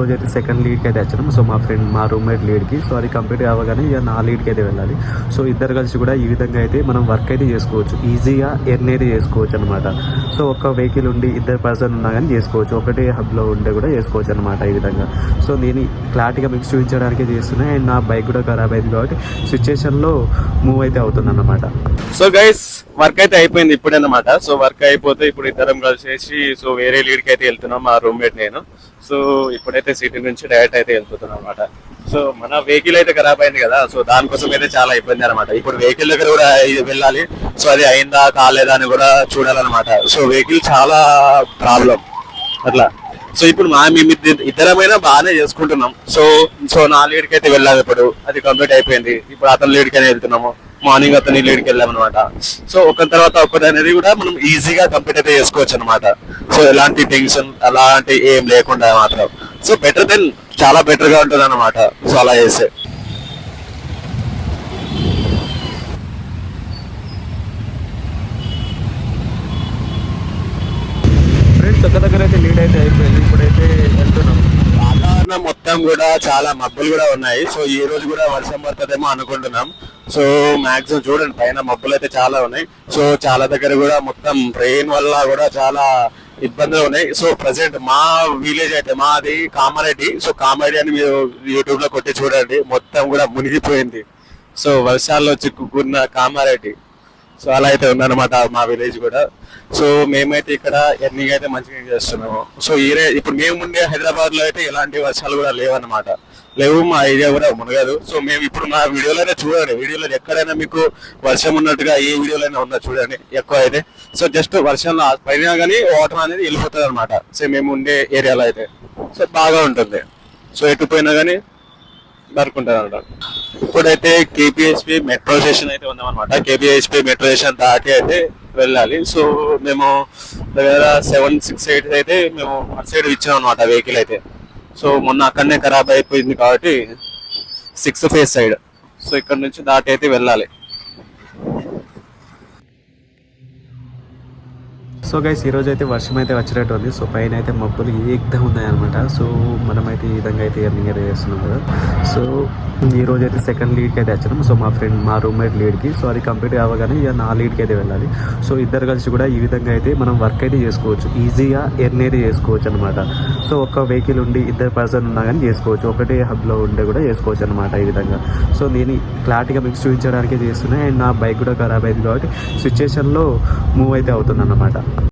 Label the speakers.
Speaker 1: రోజు అయితే సెకండ్ లీడ్కి అయితే వచ్చాం సో మా ఫ్రెండ్ మా రూమ్మేట్ లీడ్కి సో అది కంప్లీట్ అవ్వగానే ఇక నా లీడ్కి అయితే వెళ్ళాలి. సో ఇద్దరు కలిసి కూడా ఈ విధంగా అయితే మనం వర్క్ అయితే చేసుకోవచ్చు. ఈజీగా ఎర్న్ అయితే చేసుకోవచ్చు అనమాట సో ఒక వెహికల్ ఉండి ఇద్దరు పర్సన్ ఉన్నా కానీ చేసుకోవచ్చు. ఒకటే హబ్లో ఉంటే కూడా చేసుకోవచ్చు అనమాట ఈ విధంగా. సో నేను క్లారిటీగా మీకు చూపించడానికే చేస్తున్నా. అండ్ నా బైక్ కూడా ఖరాబ్ అయింది కాబట్టి సిచ్యువేషన్లో మూవ్ అయితే అవుతుంది అనమాట
Speaker 2: సో గైస్ వర్క్ అయితే అయిపోయింది ఇప్పుడే అనమాట సో వర్క్ అయిపోతే ఇప్పుడు ఇద్దరం కలిసేసి సో వేరే లీడ్కి అయితే వెళ్తున్నాం. మా రూమ్మేట్ నేను. సో ఇప్పుడైతే సిటీ నుంచి డైరెక్ట్ అయితే వెళ్తున్నాం అనమాట సో మన వెహికల్ అయితే ఖరాబ్ అయింది కదా సో దానికోసం అయితే చాలా ఇబ్బంది అనమాట ఇప్పుడు వెహికల్ దగ్గర కూడా వెళ్ళాలి సో అది అయిందా కాలేదా అని కూడా చూడాలన్నమాట. సో వెహికల్ చాలా ప్రాబ్లం అట్లా. సో ఇప్పుడు మా మేము ఇద్దరమైనా బాగానే చేసుకుంటున్నాం. సో సో నా లీడ్కి అయితే వెళ్ళాలి ఇప్పుడు. అది కంప్లీట్ అయిపోయింది. ఇప్పుడు అతని లీడ్కి అయితే వెళ్తున్నాము. మార్నింగ్ అతని లీడ్కి వెళ్ళాం అనమాట సో ఒక తర్వాత ఒకటి అనేది కూడా మనం ఈజీగా కంప్లీట్ అయితే చేసుకోవచ్చు అనమాట సో ఎలాంటి టెన్షన్ అలాంటి ఏం లేకుండా మాత్రం. సో బెటర్ దెన్ చాలా బెటర్గా ఉంటుంది అనమాట సో అలా చేస్తే.
Speaker 1: ఫ్రెండ్స్ దగ్గర అయితే లీడ్ అయితే అయిపోయింది. ఇప్పుడైతే వెళ్తున్నాం.
Speaker 2: వాతావరణం మొత్తం కూడా చాలా మబ్బులు కూడా ఉన్నాయి. సో ఈ రోజు కూడా వర్షం పడుతుందేమో అనుకుంటున్నాం. సో మాక్సిమం చూడండి పైన మబ్బులు అయితే చాలా ఉన్నాయి. సో చాలా దగ్గర కూడా మొత్తం రెయిన్ వల్ల కూడా చాలా ఇబ్బందులు ఉన్నాయి. సో ప్రజెంట్ మా విలేజ్ అయితే మాది కామారెడ్డి. సో కామారెడ్డి అని మీరు యూట్యూబ్లో కొట్టి చూడండి. మొత్తం కూడా మునిగిపోయింది. సో వర్షాల్లో చిక్కుకున్న కామారెడ్డి. సో అలా అయితే ఉందన్నమాట మా విలేజ్ కూడా. సో మేమైతే ఇక్కడ ఎర్నింగ్ అయితే మంచిగా చేస్తున్నాము. సో ఈ ఇప్పుడు మేము ఉండే హైదరాబాద్లో అయితే ఎలాంటి వర్షాలు కూడా లేవన్నమాట. లేవు మా ఏరియా కూడా మునగదు. సో మేము ఇప్పుడు మా వీడియోలోనే చూడండి. వీడియోలో ఎక్కడైనా మీకు వర్షం ఉన్నట్టుగా ఏ వీడియోలైనా ఉన్నా చూడండి. ఎక్కువ అయితే. సో జస్ట్ వర్షంలో పైన కానీ వాటర్ అనేది వెళ్ళిపోతుంది అనమాట సో మేము ఉండే ఏరియాలో అయితే. సో బాగా ఉంటుంది. సో ఎటు పోయినా కానీ దొరుకుంటుంది అనమాట ఇప్పుడైతే కేపీహెచ్పి మెట్రో స్టేషన్ అయితే ఉందామన్నమాట కేపీహెచ్పి మెట్రో స్టేషన్ దాటి అయితే వెళ్ళాలి. సో మేము దగ్గర సెవెన్ సిక్స్ ఎయిట్ అయితే మేము అటు సైడ్ ఇచ్చాం అనమాట వెహికల్ అయితే. సో మొన్న అక్కడనే ఖరాబ్ అయిపోయింది కాబట్టి సిక్స్త్ ఫేజ్ సైడ్ సో ఇక్కడ నుంచి దాటి అయితే వెళ్ళాలి.
Speaker 1: సో గైస్ ఈరోజు అయితే వర్షం అయితే వచ్చినట్టు ఉంది. సో పైన అయితే మబ్బులు ఏకదం ఉన్నాయన్నమాట. సో మనమైతే ఈ విధంగా అయితే ఎర్నింగ్ అయితే చేస్తున్నాం కదా. సో ఈ రోజు అయితే సెకండ్ లీడ్కి అయితే వచ్చినాం. సో మా ఫ్రెండ్ మా రూమ్మేట్ లీడ్కి సో అది కంప్లీట్ అవ్వగానే ఇక నా లీడ్కి అయితే వెళ్ళాలి. సో ఇద్దరు కలిసి కూడా ఈ విధంగా అయితే మనం వర్క్ అయితే చేసుకోవచ్చు. ఈజీగా ఎర్న్ అయితే చేసుకోవచ్చు అనమాట సో ఒక వెహికల్ ఉండి ఇద్దరు పర్సన్ ఉన్నా కానీ చేసుకోవచ్చు. ఒకటే హబ్లో ఉంటే కూడా చేసుకోవచ్చు అనమాట ఈ విధంగా. సో నేను క్లారిటీగా మీకు చూపించడానికే చేస్తున్నాను అండ్ నా బైక్ కూడా ఖరాబ్ అయింది కాబట్టి సిచ్యువేషన్లో మూవ్ అయితే అవుతుంది అనమాట